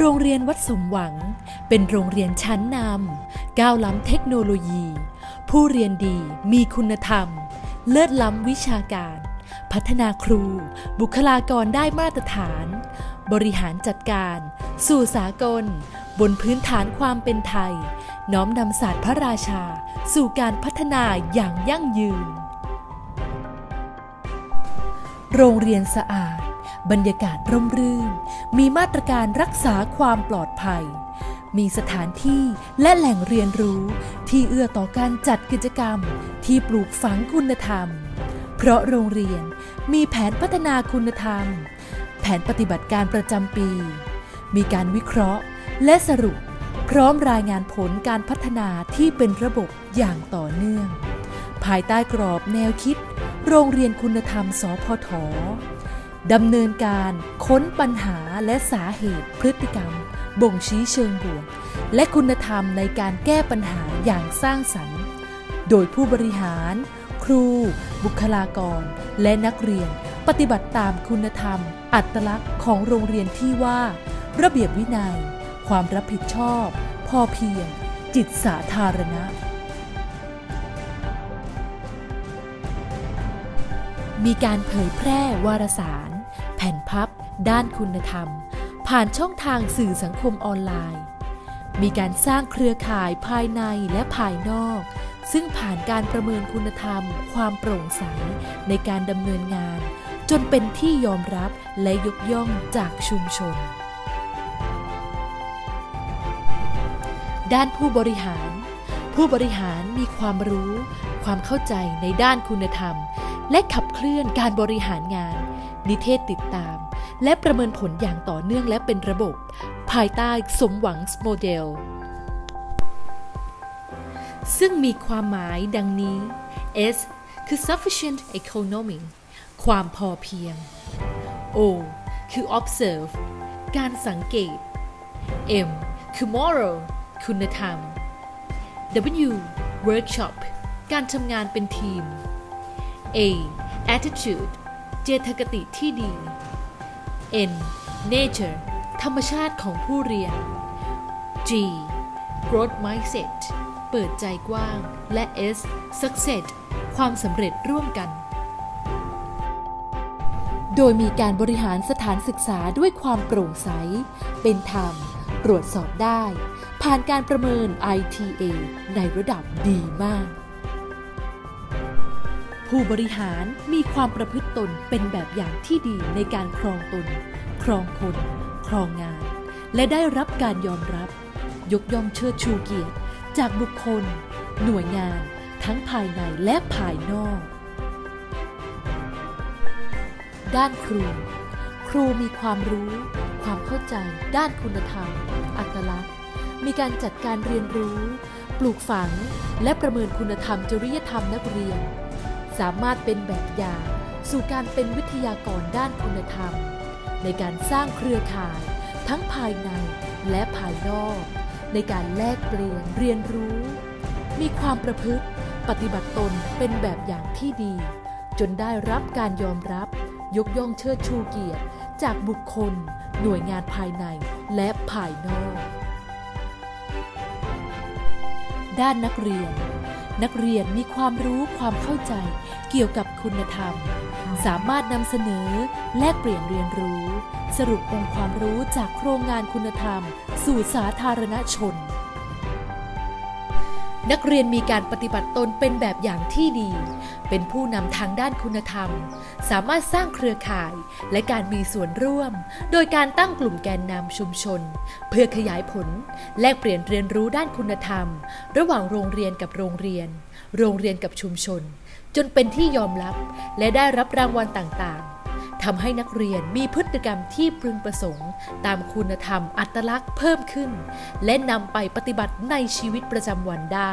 โรงเรียนวัดสมหวัง เป็นโรงเรียนชั้นนำก้าวล้ำเทคโนโลยี ผู้เรียนดีมีคุณธรรม เลิศล้ำวิชาการ พัฒนาครู บุคลากรได้มาตรฐาน บริหารจัดการ สู่สากล บนพื้นฐานความเป็นไทย น้อมนำศาสตร์พระราชา สู่การพัฒนาอย่างยั่งยืน โรงเรียนสะอาด บรรยากาศร่มรื่น มีมาตรการรักษาความปลอดภัย มีสถานที่และแหล่งเรียนรู้ที่เอื้อต่อการจัดกิจกรรมที่ปลูกฝังคุณธรรม เพราะโรงเรียนมีแผนพัฒนาคุณธรรม แผนปฏิบัติการประจำปี มีการวิเคราะห์และสรุป พร้อมรายงานผลการพัฒนาที่เป็นระบบอย่างต่อเนื่อง ภายใต้กรอบแนวคิด โรงเรียนคุณธรรม สพท ดำเนินการค้นปัญหาและสาเหตุพฤติกรรม บ่งชี้เชิงบวก และคุณธรรมในการแก้ปัญหาอย่างสร้างสรรค์ โดยผู้บริหาร ครู บุคลากร และนักเรียน ปฏิบัติตามคุณธรรม อัตลักษณ์ของโรงเรียนที่ว่า ระเบียบวินัย ความรับผิดชอบ พอเพียง จิตสาธารณะ มีการเผยแพร่วารสาร ผ่นพับ ด้านคุณธรรม ผ่านช่องทางสื่อสังคมออนไลน์ มีการสร้างเครือข่ายภายในและภายนอก ซึ่งผ่านการประเมินคุณธรรม ความโปร่งใสในการดำเนินงาน จนเป็นที่ยอมรับและยกย่องจากชุมชน ด้านผู้บริหาร ผู้บริหารมีความรู้ ความเข้าใจในด้านคุณธรรม และขับเคลื่อนการบริหารงาน นิเทศติดตาม และประเมินผลอย่างต่อเนื่องและเป็นระบบ ภายใต้สมหวังโมเดล ซึ่งมีความหมายดังนี้ S คือ sufficient economy ความพอเพียง O คือ observe การสังเกต M คือ moral คุณธรรม W workshop การทำงานเป็นทีม A attitude เจตคติที่ดี N nature ธรรมชาติของผู้เรียน G growth mindset เปิดใจกว้าง และ S success ความสำเร็จร่วมกัน โดยมีการบริหารสถานศึกษาด้วยความโปร่งใส เป็นธรรม ตรวจสอบได้ ผ่านการประเมิน ITA ในระดับดีมาก ผู้บริหารมีความประพฤติตนเป็นแบบอย่างที่ดีในการครองตน ครองคน ครองงาน และได้รับการยอมรับ ยกย่องเชิดชูเกียรติ จากบุคคล หน่วยงาน ทั้งภายในและภายนอก ด้านครู ครูมีความรู้ ความเข้าใจ ด้านคุณธรรม อัตลักษณ์ มีการจัดการเรียนรู้ ปลูกฝัง และประเมินคุณธรรมจริยธรรมนักเรียน สามารถเป็นแบบอย่างสู่การเป็นวิทยากรด้านคุณธรรม ในการสร้างเครือข่ายทั้งภายในและภายนอก ในการแลกเปลี่ยนเรียนรู้ มีความประพฤติปฏิบัติตนเป็นแบบอย่างที่ดี จนได้รับการยอมรับ ยกย่องเชิดชูเกียรติ จากบุคคล หน่วยงานภายในและภายนอก ด้านนักเรียน นักเรียนมีความรู้ความเข้าใจเกี่ยวกับคุณธรรม สามารถนำเสนอแลกเปลี่ยนเรียนรู้ สรุปองค์ความรู้จากโครงงานคุณธรรม สู่สาธารณชน นักเรียนมีการปฏิบัติตนเป็นแบบอย่างที่ดี เป็นผู้นำทางด้านคุณธรรม สามารถสร้างเครือข่ายและการมีส่วนร่วม โดยการตั้งกลุ่มแกนนำชุมชน เพื่อขยายผล แลกเปลี่ยนเรียนรู้ด้านคุณธรรม ระหว่างโรงเรียนกับโรงเรียน โรงเรียนกับชุมชน จนเป็นที่ยอมรับและได้รับรางวัลต่างๆ ทำให้นักเรียนมีพฤติกรรมที่พึงประสงค์ ตามคุณธรรมอัตลักษณ์เพิ่มขึ้น และนำไปปฏิบัติในชีวิตประจำวันได้